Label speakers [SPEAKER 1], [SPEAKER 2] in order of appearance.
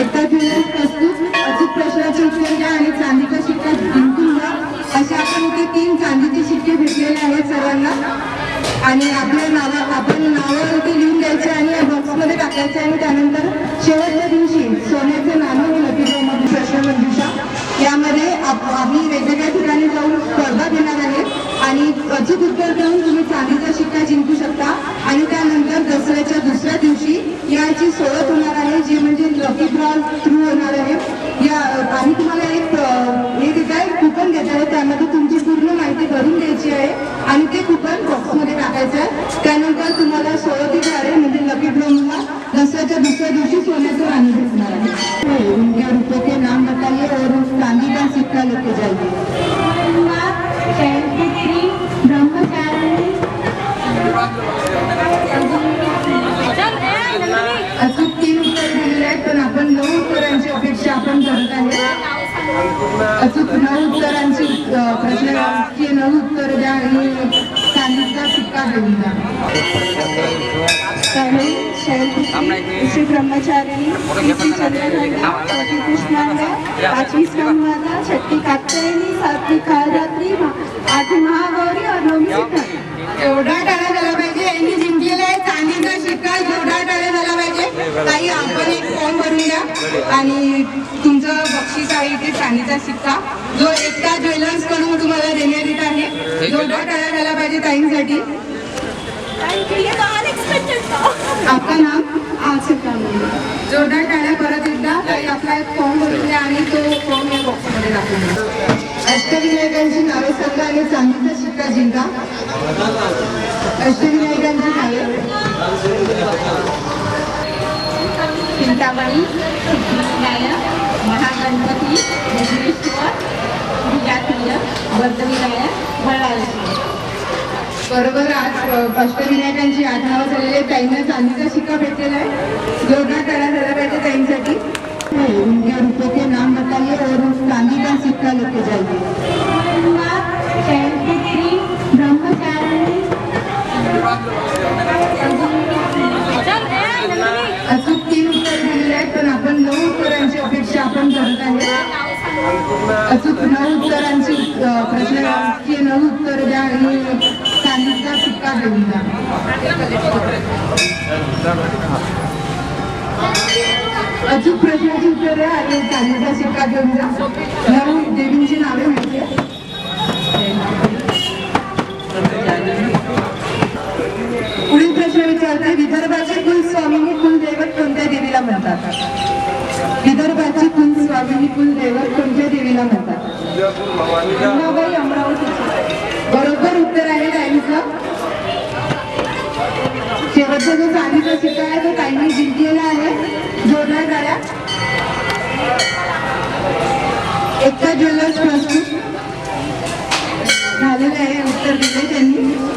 [SPEAKER 1] एकदा घेऊन प्रस्तुत अचूक प्रश्नाचे उत्तर द्या आणि चांदीचा शिक्का जिंकून घ्या. असे आपण इथे तीन चांदीचे शिक्के भेटलेले आहेत सर्वांना. आणि आपल्या नावा आपण नावं इथे लिहून द्यायचे आणि या बॉक्समध्ये टाकायचे आणि त्यानंतर शेवटच्या दिवशी सोन्याचे नाणं हे लकी प्रश्न मंजुषा. यामध्ये आम्ही वेगवेगळ्या ठिकाणी जाऊन स्पर्धा देणार आहे. आणि अचूक उत्तर देऊन तुम्ही चांदीचा शिक्का जिंकू शकता. आणि त्यानंतर दसऱ्याच्या दुसऱ्या दिवशी याची सोय होणार जे म्हणजे लकी सुरू थ्रू होणार आहे या आम्ही तुम्हाला एक हे देत आहे कुपन देत आहे त्यामध्ये तुमची पूर्ण माहिती भरून द्यायची आहे आणि ते कुपन बॉक्समध्ये टाकायचं आहे. त्यानंतर तुम्हाला सोळतीद्वारे म्हणजे लकी ड्रॉला दसऱ्याच्या दुसऱ्या दिवशी सोन्याचं राणी भेटणार. अचूक नऊ उत्तरांची अ, प्रश्नाची नऊ उत्तर द्या आणि सांगितला सुटका देऊन द्या.
[SPEAKER 2] तनु शैलपुत्री श्री ब्रह्मचारिणी कीर्ती चंद्रघंटा चौथी कृष्णांगा पाचवी स्कंदमाता छठी कात्यायनी सातवी कालरात्री आठवी
[SPEAKER 1] महा ताई आपण एक फॉर्म भरून द्या आणि तुमचं बक्षीस आहे इथे चांदीचा सिक्का. जो एकता ज्वेलर्सकडून तुम्हाला देण्यात येत आहे. एवढा टाळा झाला पाहिजे ताईंसाठी.
[SPEAKER 2] मुंडे
[SPEAKER 1] जोरदार टाळ्या परत एकदा ताई आपला एक फॉर्म भरून द्या आणि तो फॉर्म या बॉक्समध्ये द्या अष्टविनायकांची नावे सांगा आणि चांदीचा शिक्का जिंका. अष्टविनायकांची नावे.
[SPEAKER 2] चिंतामणी सिद्धिविनायक महागणपती विघ्नेश्वर विजातीय वर्धविनायक बळालक्ष्मी
[SPEAKER 1] बरोबर आज अष्टविनायकांची आठवण झालेली ताईंना चांदीचा शिक्का भेटलेला आहे. जोरदार टाळ्या झाला पाहिजे ताईंसाठी. उनके रुपये के नाम उत्तरांची प्रश्नाची न उत्तर द्या आणि चांदीचा सुटका देऊन द्या. अचूक प्रश्नाची उत्तरे आणि चांदीचा शिक्का देऊन द्या. नऊ देवींची नावे माहिती पुढील प्रश्न विचारते विदर्भाचे कुलस्वामी कुलदैवत कोणत्या देवीला म्हणतात? कुलस्वामिनी देवीला म्हणतात. अंबाबाई बरोबर उत्तर आहे ताईंचं शेवटचा जो चांदीचा शिक्का आहे तो ताईंनी जिंकलेला आहे. जोरदार गाड्या. एकता ज्वेलर्सपासून झालेलं आहे उत्तर दिले त्यांनी.